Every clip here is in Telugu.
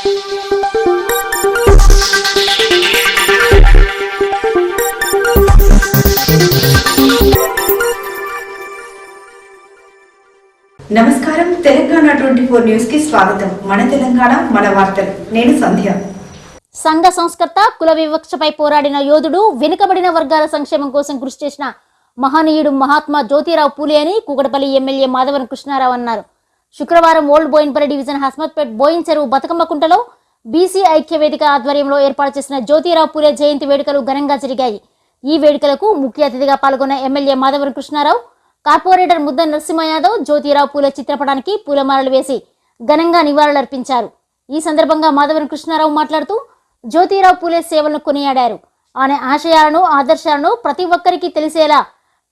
నమస్కారం. తెలంగాణ ట్వంటీ ఫోర్ న్యూస్కి స్వాగతం. మన తెలంగాణ మన వార్తలు. నేను సంధ్య. సంఘ సంస్కర్త కుల వివక్షపై పోరాడిన యోధుడు వెనుకబడిన వర్గాల సంక్షేమం కోసం కృషి చేసిన మహనీయుడు మహాత్మా జ్యోతిరావు పూలే అని కూకటపల్లి ఎమ్మెల్యే మాధవన్ కృష్ణారావు అన్నారు. శుక్రవారం ఓల్డ్ బోయిన్పల్లి డివిజన్ హస్మత్పేట్ బోయిన్ చెరువు బతుకమ్మ కుంటలో బీసీ ఐక్య వేదిక ఆధ్వర్యంలో ఏర్పాటు చేసిన జ్యోతిరావు పూలే జయంతి వేడుకలు ఘనంగా జరిగాయి. ఈ వేడుకలకు ముఖ్య అతిథిగా పాల్గొన్న ఎమ్మెల్యే మాధవన్ కృష్ణారావు కార్పొరేటర్ ముద్ద నరసింహ యాదవ్ జ్యోతిరావు పూలే చిత్రపటానికి పూలమాలలు వేసి ఘనంగా నివాళులర్పించారు. ఈ సందర్భంగా మాధవన్ కృష్ణారావు మాట్లాడుతూ జ్యోతిరావు పూలే సేవలను కొనియాడారు. ఆయన ఆశయాలను ఆదర్శాలను ప్రతి ఒక్కరికి తెలిసేలా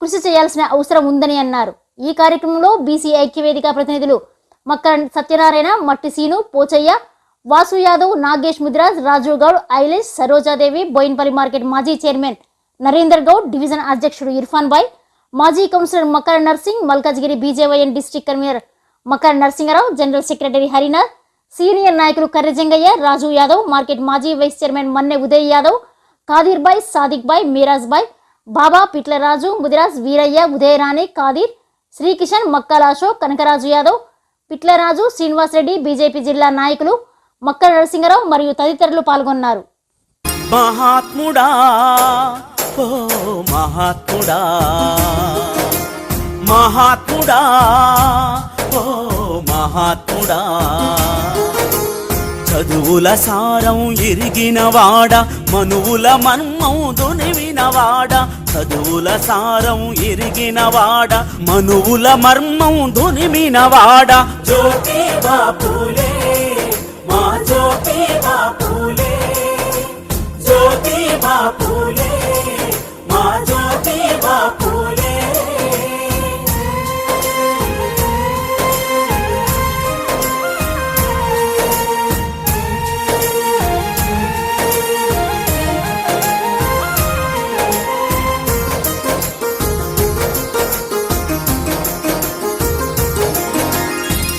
కృషి చేయాల్సిన అవసరం ఉందని అన్నారు. ఈ కార్యక్రమంలో బీసీ ఐక్యవేదిక ప్రతినిధులు మక్కర సత్యనారాయణ మట్టి సీను పోచయ్య వాసు యాదవ్ నాగేష్ ముదిరాజ్ రాజు గౌడ్ ఐలేష్ సరోజాదేవి బోయిన్పల్లి మార్కెట్ మాజీ చైర్మన్ నరేందర్ గౌడ్ డివిజన్ అధ్యక్షుడు ఇర్ఫాన్ బాయ్ మాజీ councillor Makara Narsing Malkajgiri BJYM district convener Makara Narasimharao general secretary Harinath senior నాయకులు కర్రజంగయ్య రాజు యాదవ్ మార్కెట్ మాజీ vice chairman Manne Uday Yadav Kadir Bhai Sadiq Bhai Meeraj Bhai Baba Pitlaraju Mudiraj Veeraiah Udayarani Khadir Srikishan Makkala Ashok Kanakaraju Yadav Pitlaraju Srinivas Reddy BJP జిల్లా నాయకులు మక్కల నరసింహరావు మరియు తదితరులు పాల్గొన్నారు. మహాత్ముడా ఓ మహాత్ముడా మహాత్ముడా ఓ మహాత్ముడా. చదువుల సారం ఎరిగినవాడ మనువుల మన్మం దునివినవాడ చదువుల సారం ఎరిగినవాడ మనువుల మర్మం దునిమినవాడ జ్యోతి బాపులే మా జ్యోతి బాపులే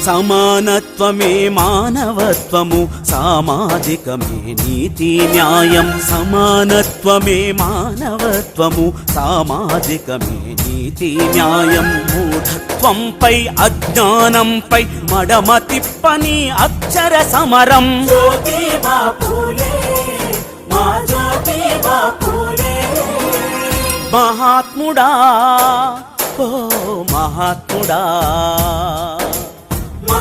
సమానత్వమే మానవత్వము సామాజికమే నీతి న్యాయం. సమానత్వమే మానవత్వము సామాజికమే నీతి న్యాయం. మూఢత్వంపై అజ్ఞానంపై మడమ తిప్పని అక్షర సమరం. మహాత్ముడా ఓ మహాత్ముడా.